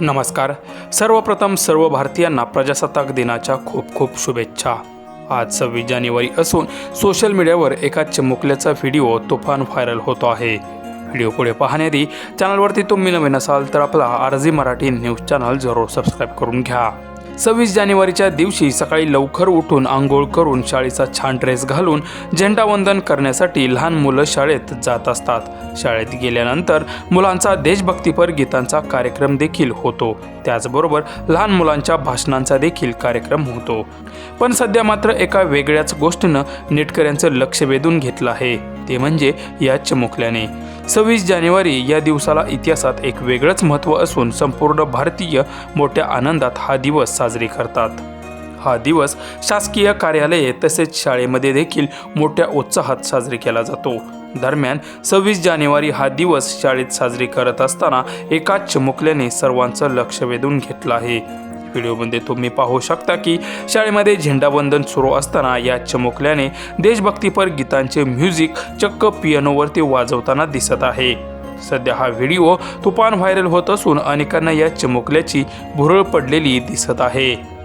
नमस्कार. सर्वप्रथम सर्व भारतीयांना प्रजासत्ताक दिनाच्या खूप खूप शुभेच्छा. आज सव्वीस जानेवारी असून सोशल मीडियावर एका चिमुकल्याचा व्हिडिओ तुफान व्हायरल होतो आहे. व्हिडिओ पुढे पाहण्याआधी चॅनलवरती तुम्ही नवीन असाल तर आपला आरजी मराठी न्यूज चॅनल जरूर सबस्क्राईब करून घ्या. सव्वीस जानेवारीच्या दिवशी सकाळी लवकर उठून आंघोळ करून शाळेचा छान ड्रेस घालून झेंडावंदन करण्यासाठी लहान मुलं शाळेत जात असतात. शाळेत गेल्यानंतर मुलांचा देशभक्तीपर गीतांचा कार्यक्रम देखील होतो. त्याचबरोबर लहान मुलांच्या भाषणांचा देखील कार्यक्रम होतो. पण सध्या मात्र एका वेगळ्याच गोष्टीनं नेटकऱ्यांचं लक्ष वेधून घेतलं आहे. ते म्हणजे या चिमुकल्याने. सव्वीस जानेवारी या दिवसाला इतिहासात एक वेगळंच महत्त्व असून संपूर्ण भारतीय मोठ्या आनंदात हा दिवस साजरी करतात. हा दिवस शासकीय कार्यालये तसेच शाळेमध्ये देखील मोठ्या उत्साहात साजरी केला जातो. दरम्यान सव्वीस जानेवारी हा दिवस शाळेत साजरी करत असताना एकाच चमुकल्याने सर्वांचं लक्ष वेधून घेतलं आहे. व्हिडिओमध्ये तुम्ही पाहू शकता की शाळेमध्ये झेंडावंदन सुरू असताना या चमकल्याने देशभक्तीपर गीतांचे म्युझिक चक्क पियानोवरती वाजवताना दिसत आहे. सध्या हा व्हिडिओ तुफान व्हायरल होत असून अनेकांना या चमकल्याची भुरळ पडलेली दिसत आहे.